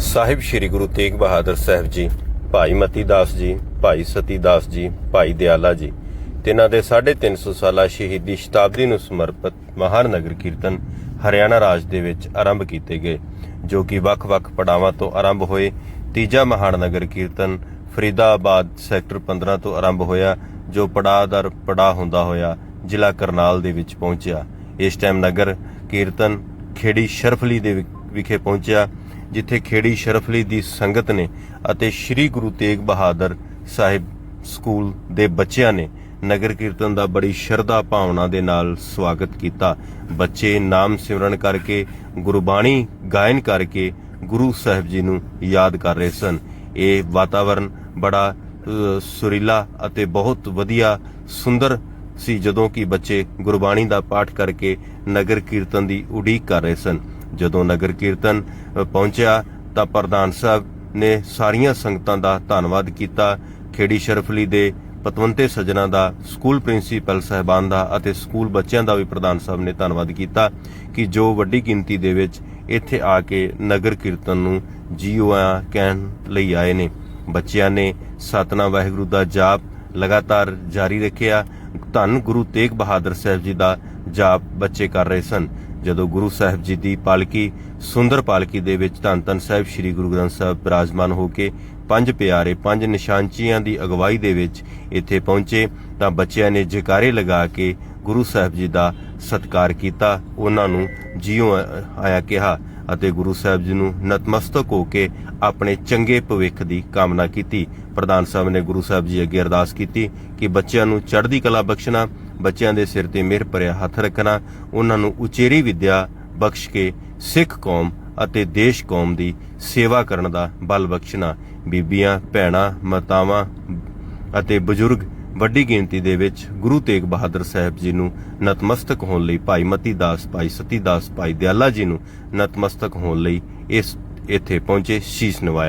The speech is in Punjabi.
ਸਾਹਿਬ ਸ੍ਰੀ ਗੁਰੂ ਤੇਗ ਬਹਾਦਰ ਸਾਹਿਬ ਜੀ, ਭਾਈ ਮਤੀ ਦਾਸ ਜੀ, ਭਾਈ ਸਤੀ ਦਾਸ ਜੀ, ਭਾਈ ਦਿਆਲਾ ਜੀ, ਤਿੰਨਾਂ ਦੇ 350 ਸਾਲਾ ਸ਼ਹੀਦੀ ਸ਼ਤਾਬਦੀ ਨੂੰ ਸਮਰਪਿਤ ਮਹਾਨ ਨਗਰ ਕੀਰਤਨ ਹਰਿਆਣਾ ਰਾਜ ਦੇ ਵਿੱਚ ਆਰੰਭ ਕੀਤੇ ਗਏ, ਜੋ ਕਿ ਵੱਖ-ਵੱਖ ਪੜਾਵਾਂ ਤੋਂ ਆਰੰਭ ਹੋਏ, ਤੀਜਾ ਮਹਾਨ ਨਗਰ ਕੀਰਤਨ ਫਰੀਦਾਬਾਦ ਸੈਕਟਰ 15 ਤੋਂ ਆਰੰਭ ਹੋਇਆ, ਜੋ ਪੜਾਅ ਦਰ ਪੜਾਅ ਹੁੰਦਾ ਹੋਇਆ ਜ਼ਿਲ੍ਹਾ ਕਰਨਾਲ ਦੇ ਵਿੱਚ ਪਹੁੰਚਿਆ। ਇਸ ਟਾਈਮ ਨਗਰ ਕੀਰਤਨ ਖੇੜੀ ਸ਼ਰਫਲੀ ਦੇ ਵਿਖੇ ਪਹੁੰਚਿਆ। ਜਿੱਥੇ ਖੇੜੀ ਸ਼ਰਫਲੀ ਦੀ ਸੰਗਤ ਨੇ ਅਤੇ ਸ੍ਰੀ ਗੁਰੂ ਤੇਗ ਬਹਾਦਰ ਸਾਹਿਬ ਸਕੂਲ ਦੇ ਬੱਚਿਆਂ ਨੇ ਨਗਰ ਕੀਰਤਨ ਦਾ ਬੜੀ ਸ਼ਰਧਾ ਭਾਵਨਾ ਦੇ ਨਾਲ ਸਵਾਗਤ ਕੀਤਾ। ਬੱਚੇ ਨਾਮ ਸਿਮਰਨ ਕਰਕੇ, ਗੁਰਬਾਣੀ ਗਾਇਨ ਕਰਕੇ ਗੁਰੂ ਸਾਹਿਬ ਜੀ ਨੂੰ ਯਾਦ ਕਰ ਰਹੇ ਸਨ। ਇਹ ਵਾਤਾਵਰਣ ਬੜਾ ਸੁਰੀਲਾ ਅਤੇ ਬਹੁਤ ਵਧੀਆ, ਸੁੰਦਰ ਸੀ ਜਦੋਂ ਕਿ ਬੱਚੇ ਗੁਰਬਾਣੀ ਦਾ ਪਾਠ ਕਰਕੇ ਨਗਰ ਕੀਰਤਨ ਦੀ ਉਡੀਕ ਕਰ ਰਹੇ ਸਨ। ਜਦੋਂ ਨਗਰ ਕੀਰਤਨ ਪਹੁੰਚਿਆ ਤਾਂ ਪ੍ਰਧਾਨ ਸਾਹਿਬ ਨੇ ਸਾਰੀਆਂ ਸੰਗਤਾਂ ਦਾ ਧੰਨਵਾਦ ਕੀਤਾ। ਖੇੜੀ ਸ਼ਰਫਲੀ ਦੇ ਪਤਵੰਤੇ ਸੱਜਣਾ ਦਾ, ਸਕੂਲ ਪ੍ਰਿੰਸੀਪਲ ਸਹਿਬਾਨ ਦਾ ਅਤੇ ਸਕੂਲ ਬੱਚਿਆਂ ਦਾ ਵੀ ਪ੍ਰਧਾਨ ਸਾਹਿਬ ਨੇ ਧੰਨਵਾਦ ਕੀਤਾ ਕਿ ਜੋ ਵੱਡੀ ਗਿਣਤੀ ਦੇ ਵਿੱਚ ਇੱਥੇ ਆ ਕੇ ਨਗਰ ਕੀਰਤਨ ਨੂੰ ਜੀਓ ਆ ਕਹਿਣ ਲਈ ਆਏ ਨੇ। ਬੱਚਿਆਂ ਨੇ ਸਤਨਾ ਵਾਹਿਗੁਰੂ ਦਾ ਜਾਪ ਲਗਾਤਾਰ ਜਾਰੀ ਰੱਖਿਆ। ਧੰਨ ਗੁਰੂ ਤੇਗ ਬਹਾਦਰ ਸਾਹਿਬ ਜੀ ਦਾ ਜਾਪ ਬੱਚੇ ਕਰ ਰਹੇ ਸਨ। ਜਦੋਂ ਗੁਰੂ ਸਾਹਿਬ ਜੀ ਦੀ ਪਾਲਕੀ, ਸੁੰਦਰ ਪਾਲਕੀ ਦੇ ਵਿੱਚ ਧੰਨ ਧੰਨ ਸਾਹਿਬ ਸ੍ਰੀ ਗੁਰੂ ਗ੍ਰੰਥ ਸਾਹਿਬ ਬਿਰਾਜਮਾਨ ਹੋ ਕੇ ਪੰਜ ਪਿਆਰੇ, ਪੰਜ ਨਿਸ਼ਾਨਚੀਆਂ ਦੀ ਅਗਵਾਈ ਦੇ ਵਿੱਚ ਇੱਥੇ ਪਹੁੰਚੇ, ਤਾਂ ਬੱਚਿਆਂ ਨੇ ਜਕਾਰੇ ਲਗਾ ਕੇ ਗੁਰੂ ਸਾਹਿਬ ਜੀ ਦਾ ਸਤਿਕਾਰ ਕੀਤਾ। ਉਹਨਾਂ ਨੂੰ ਜਿਉਂ ਆਇਆ ਕਿਹਾ ਅਤੇ ਗੁਰੂ ਸਾਹਿਬ ਜੀ ਨੂੰ ਨਤਮਸਤਕ ਹੋ ਕੇ ਆਪਣੇ ਚੰਗੇ ਭਵਿੱਖ ਦੀ ਕਾਮਨਾ ਕੀਤੀ। ਪ੍ਰਧਾਨ ਸਾਹਿਬ ਨੇ ਗੁਰੂ ਸਾਹਿਬ ਜੀ ਅੱਗੇ ਅਰਦਾਸ ਕੀਤੀ ਕਿ ਬੱਚਿਆਂ ਨੂੰ ਚੜ੍ਹਦੀ ਕਲਾ ਬਖਸ਼ਣਾ ਬੱਚਿਆਂ ਦੇ ਸਿਰ ਤੇ ਮਿਹਰ ਭਰਿਆ ਹੱਥ ਰੱਖਣਾ, ਉਹਨਾਂ ਨੂੰ ਉਚੇਰੀ ਵਿੱਦਿਆ ਬਖਸ਼ ਕੇ ਸਿੱਖ ਕੌਮ ਅਤੇ ਦੇਸ਼ ਕੌਮ ਦੀ ਸੇਵਾ ਕਰਨ ਦਾ ਬਲ ਬਖਸ਼ਣਾ। ਬੀਬੀਆਂ, ਭੈਣਾਂ, ਮਾਤਾਵਾਂ ਅਤੇ ਬਜ਼ੁਰਗ ਵੱਡੀ ਗਿਣਤੀ ਦੇ ਵਿੱਚ ਗੁਰੂ ਤੇਗ ਬਹਾਦਰ ਸਾਹਿਬ ਜੀ ਨੂੰ ਨਤਮਸਤਕ ਹੋਣ ਲਈ ਭਾਈ ਮਤੀ ਦਾਸ, ਭਾਈ ਸਤੀ ਦਾਸ, ਭਾਈ ਦਿਆਲਾ ਜੀ ਨੂੰ ਨਤਮਸਤਕ ਹੋਣ ਲਈ ਇਸ, ਇੱਥੇ ਪਹੁੰਚੇ ਸ਼ੀਸ਼ ਨਵਾਇਆ